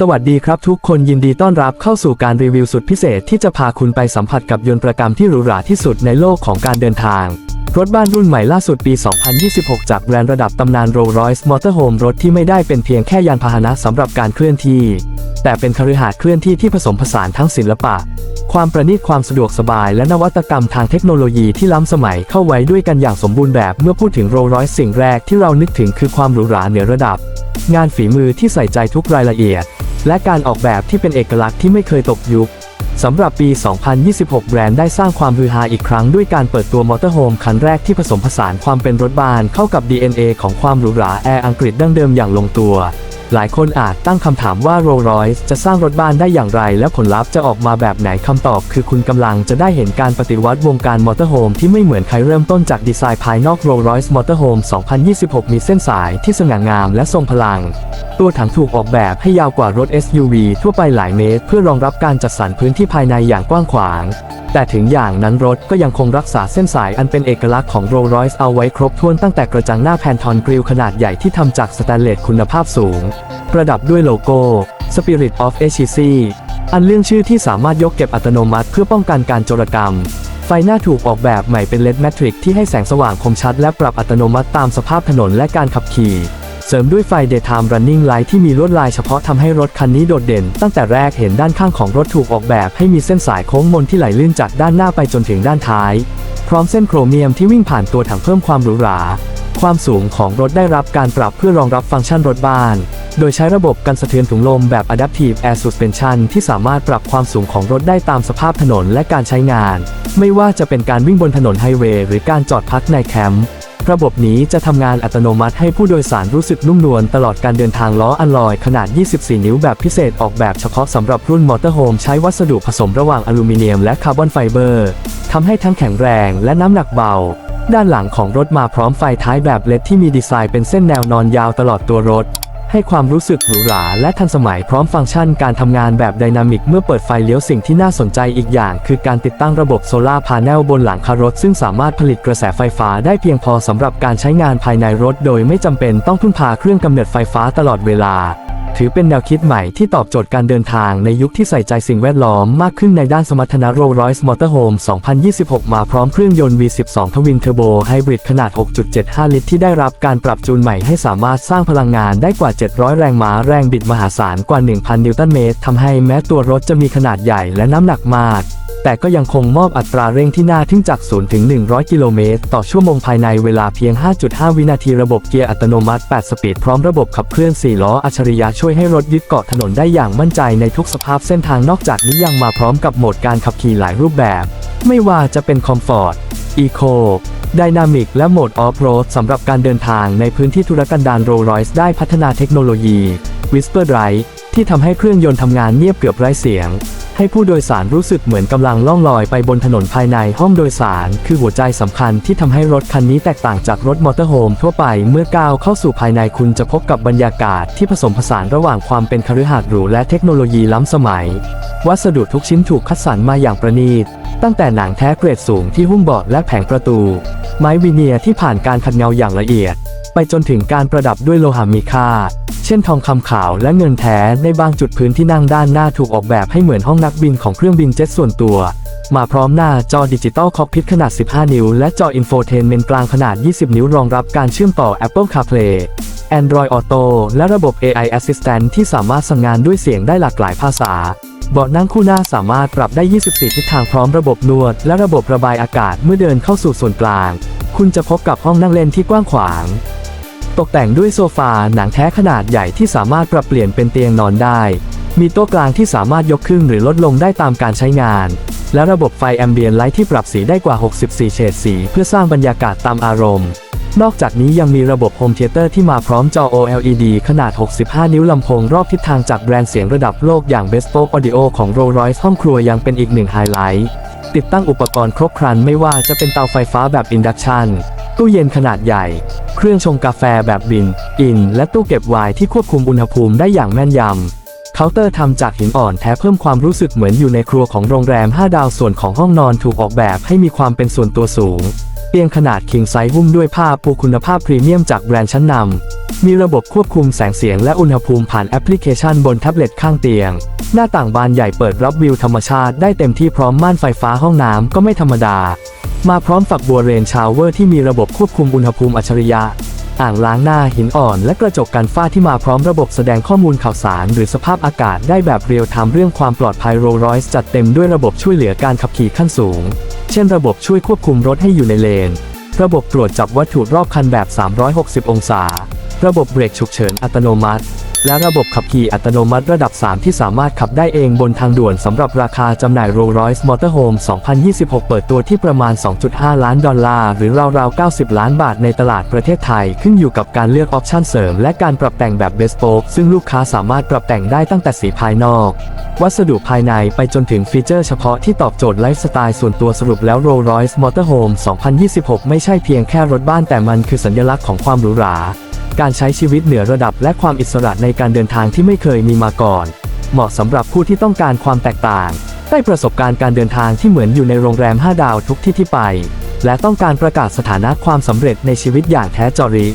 สวัสดีครับทุกคนยินดีต้อนรับเข้าสู่การรีวิวสุดพิเศษที่จะพาคุณไปสัมผัสกับยนต์ประกรรมที่หรูหราที่สุดในโลกของการเดินทาง รถบ้านรุ่นใหม่ล่าสุดปี 2026 จากแบรนด์ระดับตำนาน Rolls-Royce Motorhome รถที่ไม่ได้เป็นเพียงแค่ยานพาหนะสำหรับการเคลื่อนที่ แต่เป็นคฤหาสน์เคลื่อนที่ที่ผสมผสานทั้งศิลปะ ความประณีตความสะดวกสบาย และนวัตกรรมทางเทคโนโลยีที่ล้ำสมัยเข้าไว้ด้วยกันอย่างสมบูรณ์แบบเมื่อพูดถึง Rolls-Royce สิ่งแรกที่เรานึกถึงคือความหรูหราเหนือระดับ งานฝีมือที่ใส่ใจทุกรายละเอียด และการออกแบบที่เป็นเอกลักษณ์ที่ไม่เคยตกยุคสำหรับปี 2026 แบรนด์ได้สร้างความฮือฮาอีกครั้งด้วยการเปิดตัวมอเตอร์โฮมคันแรกที่ผสมผสานความเป็นรถบ้านเข้ากับ DNA ของความหรูหราแอร์อังกฤษดั้งเดิมอย่างลงตัว หลายคนอาจตั้งคำถามว่า Rolls-Royce จะสร้างรถบ้านได้อย่างไร และผลลัพธ์จะออกมาแบบไหนคำตอบ คือคุณกำลังจะได้เห็นการปฏิวัติวงการมอเตอร์โฮมที่ไม่เหมือนใครเริ่มต้นจากดีไซน์ภายนอก Rolls-Royce Motorhome 2026 มีเส้นสายที่สง่างามและทรงพลัง ตัวถังถูกออกแบบให้ยาวกว่ารถ SUV ทั่วไปหลายเมตร เพื่อรองรับการจัดสรรพื้นที่ภายในอย่างกว้างขวาง แต่ถึงอย่างนั้นรถก็ยังคงรักษาเส้นสายอันเป็นเอกลักษณ์ของ Rolls-Royce เอาไว้ครบถ้วนตั้งแต่กระจังหน้าแพนทอนกริลขนาดใหญ่ที่ทำจากสแตนเลสคุณภาพสูงประดับด้วยโลโก้ Spirit of HEC อันเรื่องชื่อที่สามารถยกเก็บอัตโนมัติเพื่อป้องกันการโจรกรรม ไฟหน้าถูกออกแบบใหม่เป็นเลดแมทริกที่ให้แสงสว่างคมชัดและปรับอัตโนมัติตามสภาพถนนและการขับขี่ เสริมด้วยไฟ Daytime Running Light ที่มีลวดลายเฉพาะทำให้รถคันนี้โดดเด่น ตั้งแต่แรกเห็นด้านข้างของรถถูกออกแบบให้มีเส้นสายโค้งมนที่ไหลลื่นจากด้านหน้าไปจนถึงด้านท้าย พร้อมเส้นโครเมียมที่วิ่งผ่านตัวถังเพิ่มความหรูหรา ความสูงของรถได้รับการปรับเพื่อรองรับฟังก์ชันรถบ้าน โดยใช้ระบบกันสะเทือนถุงลมแบบ Adaptive Air Suspension ที่สามารถปรับความสูงของรถได้ตามสภาพถนนและการใช้งาน ไม่ว่าจะเป็นการวิ่งบนถนนไฮเวย์หรือการจอดพักในแคมป์ระบบนี้จะทำงานอัตโนมัติให้ผู้โดยสารรู้สึกนุ่มนวลตลอดการเดินทางล้ออัลลอยขนาด 24 นิ้วแบบพิเศษออกแบบเฉพาะสำหรับรุ่นมอเตอร์โฮมใช้วัสดุผสมระหว่างอลูมิเนียมและคาร์บอนไฟเบอร์ทำให้ทั้งแข็งแรงและน้ำหนักเบา ด้านหลังของรถมาพร้อมไฟท้ายแบบเลดที่มีดีไซน์เป็นเส้นแนวนอนยาวตลอดตัวรถ ให้ความรู้สึกหรูหราและทันสมัยพร้อมฟังก์ชันการทำงานแบบไดนามิกเมื่อเปิดไฟเลี้ยวสิ่งที่น่าสนใจอีกอย่าง คือการติดตั้งระบบโซลาร์พาเนลบนหลังคารถ ซึ่งสามารถผลิตกระแสไฟฟ้าได้เพียงพอสำหรับการใช้งานภายในรถ โดยไม่จำเป็นต้องพึ่งพาเครื่องกำเนิดไฟฟ้าตลอดเวลา ถือเป็นแนวคิดใหม่ที่ตอบโจทย์การเดินทางในยุคที่ใส่ใจสิ่งแวดล้อมมากขึ้นในด้านสมรรถนะ Rolls-Royce Motorhome 2026 มาพร้อมเครื่องยนต์ V12 ทวินเทอร์โบไฮบริดขนาด 6.75 ลิตรที่ได้รับการปรับจูนใหม่ให้สามารถสร้างพลังงานได้กว่า 700 แรงม้าแรงบิดมหาศาลกว่า 1,000 นิวตันเมตรทำให้แม้ตัวรถจะมีขนาดใหญ่และน้ำหนักมาก แต่ก็ยังคงมอบอัตราเร่งที่น่าทึ่งจาก 0 ถึง 100 กิโลเมตร ต่อชั่วโมงภายในเวลาเพียง 5.5 วินาทีระบบเกียร์อัตโนมัติ 8 สปีดพร้อมระบบขับเคลื่อน 4 ล้ออัจฉริยะช่วยให้รถยึดเกาะถนนได้อย่างมั่นใจในทุกสภาพเส้นทางนอกจากนี้ยังมาพร้อมกับโหมดการขับขี่หลายรูปแบบ ไม่ว่าจะเป็นคอมฟอร์ตอีโคไดนามิกและโหมดออฟโรดสำหรับการเดินทางในพื้นที่ธุรกันดารโรล r o y c e ได้พัฒนาเทคโนโลยี Whisper Drive ที่ทำให้เครื่องยนต์ทำงานเงียบเกือบไร้เสียง ให้ผู้โดยสารรู้สึกเหมือนกำลังล่องลอยไปบนถนนภายในห้องโดยสาร คือหัวใจสำคัญที่ทำให้รถคันนี้แตกต่างจากรถมอเตอร์โฮมทั่วไปเมื่อก้าวเข้าสู่ภายในคุณจะพบกับบรรยากาศที่ผสมผสานระหว่างความเป็นคฤหาสน์หรูและเทคโนโลยีล้ำสมัย วัสดุทุกชิ้นถูกคัดสรรมาอย่างประณีตตั้งแต่หนังแท้เกรดสูงที่หุ้มเบาะและแผงประตู ไม้วีเนียร์ที่ผ่านการขัดเงาอย่างละเอียด ไปจนถึงการประดับด้วยโลหะมีค่า เช่นทองคำขาวและเงินแท้ในบางจุดพื้นที่นั่งด้านหน้าถูกออกแบบให้เหมือนห้องนักบินของเครื่องบินเจ็ตส่วนตัว มาพร้อมหน้าจอดิจิตอลคอกพิทขนาด 15 นิ้ว และจออินโฟเทนเมนต์กลางขนาด 20 นิ้วรองรับการเชื่อมต่อ Apple CarPlay Android Auto และระบบ AI Assistant ที่สามารถสั่งงานด้วยเสียงได้หลากหลายภาษาเบาะนั่งคู่หน้าสามารถปรับได้ 24 ทิศทางพร้อมระบบนวด และระบบระบายอากาศเมื่อเดินเข้าสู่ส่วนกลาง คุณจะพบกับห้องนั่งเล่นที่กว้างขวาง ตกแต่งด้วยโซฟาหนังแท้ขนาดใหญ่ที่สามารถปรับเปลี่ยนเป็นเตียงนอนได้ มีโต๊ะกลางที่สามารถยกขึ้นหรือลดลงได้ตามการใช้งาน และระบบไฟแอมเบียนไลท์ที่ปรับสีได้กว่า 64 เฉดสี เพื่อสร้างบรรยากาศตามอารมณ์ นอกจากนี้ยังมีระบบโฮมเทเตอร์ที่มาพร้อมจอ OLED ขนาด 65 นิ้วลำโพงรอบทิศทางจากแบรนด์เสียงระดับโลกอย่าง Bespoke Audio ของ Rolls-Royce ห้องครัวยังเป็นอีกหนึ่งไฮไลท์ติดตั้งอุปกรณ์ครบครันไม่ว่าจะเป็นเตาไฟฟ้าแบบอินดักชัน ตู้เย็นขนาดใหญ่ เครื่องชงกาแฟแบบบิน อิน และตู้เก็บไวน์ที่ควบคุมอุณหภูมิได้อย่างแม่นยำ เคาน์เตอร์ทำจากหินอ่อนแท้เพิ่มความรู้สึกเหมือนอยู่ในครัวของโรงแรม 5 ดาวส่วนของห้องนอนถูกออกแบบให้มีความเป็นส่วนตัวสูง เตียงขนาด king size หุ้มด้วยผ้าปูคุณภาพพรีเมียมจากแบรนด์ชั้นนำ มีระบบควบคุมแสงเสียงและอุณหภูมิผ่านแอปพลิเคชันบนแท็บเล็ตข้างเตียง หน้าต่างบานใหญ่เปิดรับวิวธรรมชาติได้เต็มที่พร้อมม่านไฟฟ้าห้องน้ำก็ไม่ธรรมดา มาพร้อมฝักบัวเรนชาวเวอร์ที่มีระบบควบคุมอุณหภูมิอัจฉริยะ อ่างล้างหน้าหินอ่อนและกระจกกันฝ้าที่มาพร้อมระบบแสดงข้อมูลข่าวสาร หรือสภาพอากาศได้แบบเรียลไทม์เรื่องความปลอดภัยโรลรอยส์จัดเต็มด้วยระบบช่วยเหลือการขับขี่ขั้นสูง เช่นระบบช่วยควบคุมรถให้อยู่ในเลน ระบบตรวจจับวัตถุรอบคันแบบ 360 องศา ระบบเบรกฉุกเฉินอัตโนมัติ และระบบขับขี่อัตโนมัติระดับ 3 ที่สามารถขับได้เองบนทางด่วนสำหรับราคาจำหน่าย Rolls-Royce Motorhome 2026 เปิดตัวที่ประมาณ 2.5 ล้านดอลลาร์หรือราวๆ 90 ล้านบาทในตลาดประเทศไทย ขึ้นอยู่กับการเลือกออปชั่นเสริม และการปรับแต่งแบบ Bespoke ซึ่งลูกค้าสามารถปรับแต่งได้ตั้งแต่สีภายนอก วัสดุภายในไปจนถึงฟีเจอร์เฉพาะที่ตอบโจทย์ไลฟ์สไตล์ส่วนตัวสรุปแล้ว Rolls-Royce Motorhome 2026 ไม่ใช่เพียงแค่รถบ้านแต่มันคือสัญลักษณ์ของความหรูหรา การใช้ชีวิตเหนือระดับและความอิสระในการเดินทางที่ไม่เคยมีมาก่อน เหมาะสำหรับผู้ที่ต้องการความแตกต่าง ได้ประสบการณ์การเดินทางที่เหมือนอยู่ในโรงแรม 5 ดาวทุกที่ที่ไป และต้องการประกาศสถานะความสำเร็จในชีวิตอย่างแท้จริง